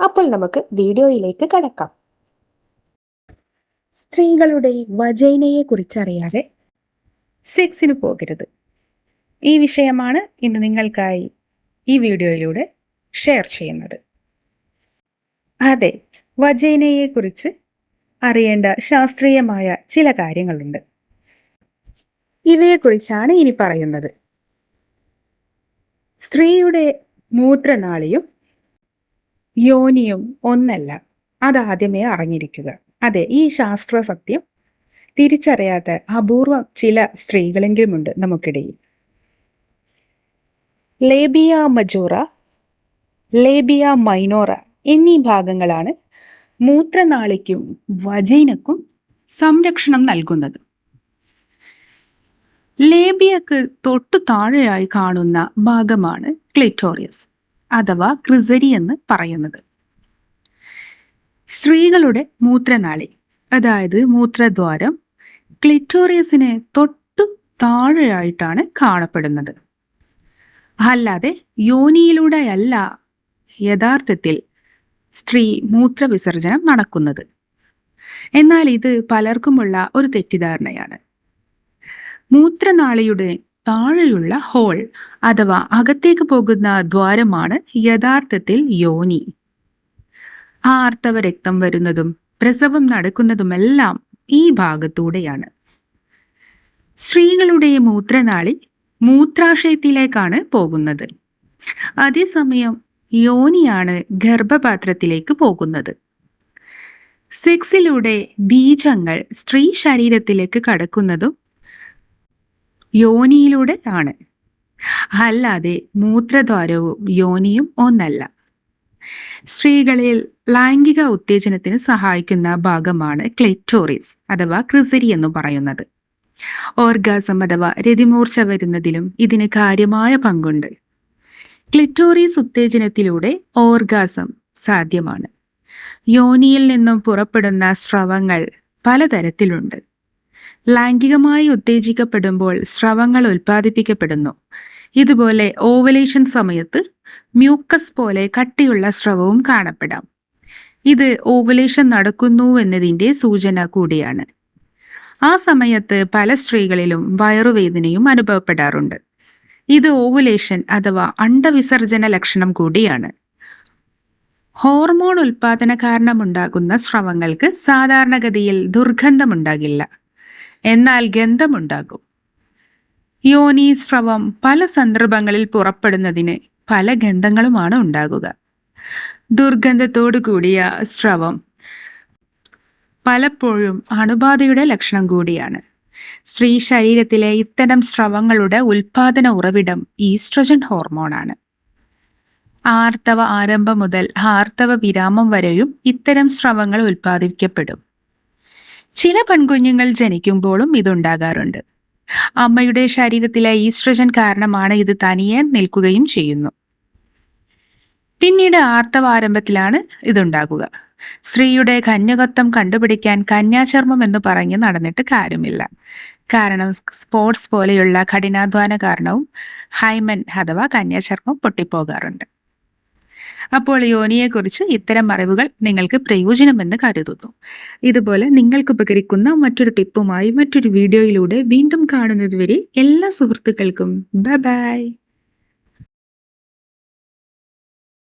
അപ്പോൾ നമുക്ക് വീഡിയോയിലേക്ക് കടക്കാം. സ്ത്രീകളുടെ വജൈനയെ കുറിച്ചറിയാതെ സെക്സിന് പോകരുത്. ഈ വിഷയമാണ് ഇന്ന് നിങ്ങൾക്കായി ഈ വീഡിയോയിലൂടെ ഷെയർ ചെയ്യുന്നത്. അതെ വജൈനയെക്കുറിച്ച് അറിയേണ്ട ശാസ്ത്രീയമായ ചില കാര്യങ്ങളുണ്ട്. ഇവയെക്കുറിച്ചാണ് ഇനി പറയുന്നത്. സ്ത്രീയുടെ മൂത്രനാളിയും യോനിയും ഒന്നല്ല. അതാദ്യമേ അറിഞ്ഞിരിക്കുക. അതെ ഈ ശാസ്ത്ര സത്യം തിരിച്ചറിയാത്ത അപൂർവം ചില സ്ത്രീകളെങ്കിലുമുണ്ട് നമുക്കിടയിൽ. ലേബിയ മജോറ ലേബിയ മൈനോറ എന്നീ ഭാഗങ്ങളാണ് മൂത്രനാളിക്കും വജൈനക്കും സംരക്ഷണം നൽകുന്നത്. ലേബിയക്ക് തൊട്ടു താഴെയായി കാണുന്ന ഭാഗമാണ് ക്ലിറ്റോറിയസ്. അഥവാ ക്രിസരി എന്ന് പറയുന്നത്. സ്ത്രീകളുടെ മൂത്രനാളി അതായത് മൂത്രദ്വാരം ക്ലിറ്റോറിയസിനെ തൊട്ടു താഴെയായിട്ടാണ് കാണപ്പെടുന്നത്. അല്ലാതെ യോനിയിലൂടെയല്ല യഥാർത്ഥത്തിൽ സ്ത്രീ മൂത്രവിസർജനം നടക്കുന്നത്. എന്നാൽ ഇത് പലർക്കുമുള്ള ഒരു തെറ്റിദ്ധാരണയാണ്. മൂത്രനാളിയുടെ താഴെയുള്ള ഹോൾ അഥവാ അകത്തേക്ക് പോകുന്ന ദ്വാരമാണ് യഥാർത്ഥത്തിൽ യോനി. ആർത്തവ രക്തം വരുന്നതും പ്രസവം നടക്കുന്നതുമെല്ലാം ഈ ഭാഗത്തൂടെയാണ്. സ്ത്രീകളുടെ മൂത്രനാളി മൂത്രാശയത്തിലേക്കാണ് പോകുന്നത്. അതേസമയം യോനിയാണ് ഗർഭപാത്രത്തിലേക്ക് പോകുന്നത്. സെക്സിലൂടെ ബീജങ്ങൾ സ്ത്രീ ശരീരത്തിലേക്ക് കടക്കുന്നതും യോനിയിലൂടെ ആണ് അല്ലാതെ മൂത്രദ്വാരവും യോനിയും ഒന്നല്ല. സ്ത്രീകളിൽ ലൈംഗിക ഉത്തേജനത്തിന് സഹായിക്കുന്ന ഭാഗമാണ് ക്ലെറ്റോറിസ് അഥവാ ക്രിസരി എന്ന് പറയുന്നത്. ഓർഗാസം അഥവാ രതിമൂർച്ച വരുന്നതിലും ഇതിന് കാര്യമായ പങ്കുണ്ട്. ക്ലിറ്റോറിയസ് ഉത്തേജനത്തിലൂടെ ഓർഗാസം സാധ്യമാണ്. യോനിയിൽ നിന്നും പുറപ്പെടുന്ന സ്രവങ്ങൾ പലതരത്തിലുണ്ട്. ലൈംഗികമായി ഉത്തേജിക്കപ്പെടുമ്പോൾ സ്രവങ്ങൾ ഉൽപ്പാദിപ്പിക്കപ്പെടുന്നു. ഇതുപോലെ ഓവലേഷൻ സമയത്ത് മ്യൂക്കസ് പോലെ കട്ടിയുള്ള സ്രവവും കാണപ്പെടാം. ഇത് ഓവലേഷൻ നടക്കുന്നു എന്നതിന്റെ സൂചന കൂടിയാണ്. ആ സമയത്ത് പല സ്ത്രീകളിലും വയറുവേദനയും അനുഭവപ്പെടാറുണ്ട്. ഇത് ഓവുലേഷൻ അഥവാ അണ്ടവിസർജന ലക്ഷണം കൂടിയാണ്. ഹോർമോൺ ഉൽപാദന കാരണമുണ്ടാകുന്ന സ്രവങ്ങൾക്ക് സാധാരണഗതിയിൽ ദുർഗന്ധമുണ്ടാകില്ല. എന്നാൽ ഗന്ധമുണ്ടാകും. യോനി സ്രവം പല സന്ദർഭങ്ങളിൽ പുറപ്പെടുന്നതിന് പല ഗന്ധങ്ങളുമാണ് ഉണ്ടാകുക. ദുർഗന്ധത്തോടു കൂടിയ സ്രവം പലപ്പോഴും അണുബാധയുടെ ലക്ഷണം കൂടിയാണ്. സ്ത്രീ ശരീരത്തിലെ ഇത്തരം സ്രവങ്ങളുടെ ഉൽപാദന ഉറവിടം ഈസ്ട്രജൻ ഹോർമോണാണ്. ആർത്തവ ആരംഭം മുതൽ ആർത്തവ വിരാമം വരെയും ഇത്തരം സ്രവങ്ങൾ ഉൽപ്പാദിപ്പിക്കപ്പെടും ചില പെൺകുഞ്ഞുങ്ങൾ ജനിക്കുമ്പോഴും ഇതുണ്ടാകാറുണ്ട്. അമ്മയുടെ ശരീരത്തിലെ ഈസ്ട്രജൻ കാരണമാണ് ഇത് തനിയെ നിൽക്കുകയും ചെയ്യുന്നു. പിന്നീട് ആർത്തവാരംഭത്തിലാണ് ഇതുണ്ടാകുക. സ്ത്രീയുടെ കന്യകത്വം കണ്ടുപിടിക്കാൻ കന്യാചർമ്മം എന്ന് പറഞ്ഞ് നടന്നിട്ട് കാര്യമില്ല. കാരണം സ്പോർട്സ് പോലെയുള്ള കഠിനാധ്വാന കാരണവും ഹൈമൻ അഥവാ കന്യാചർമ്മം പൊട്ടിപ്പോകാറുണ്ട്. അപ്പോൾ യോനിയെക്കുറിച്ച് ഇത്തരം അറിവുകൾ നിങ്ങൾക്ക് പ്രയോജനമെന്ന് കരുതുന്നു. ഇതുപോലെ നിങ്ങൾക്ക് ഉപകരിക്കുന്ന മറ്റൊരു ടിപ്പുമായി മറ്റൊരു വീഡിയോയിലൂടെ വീണ്ടും കാണുന്നതുവരെ എല്ലാ സുഹൃത്തുക്കൾക്കും ബൈ ബൈ.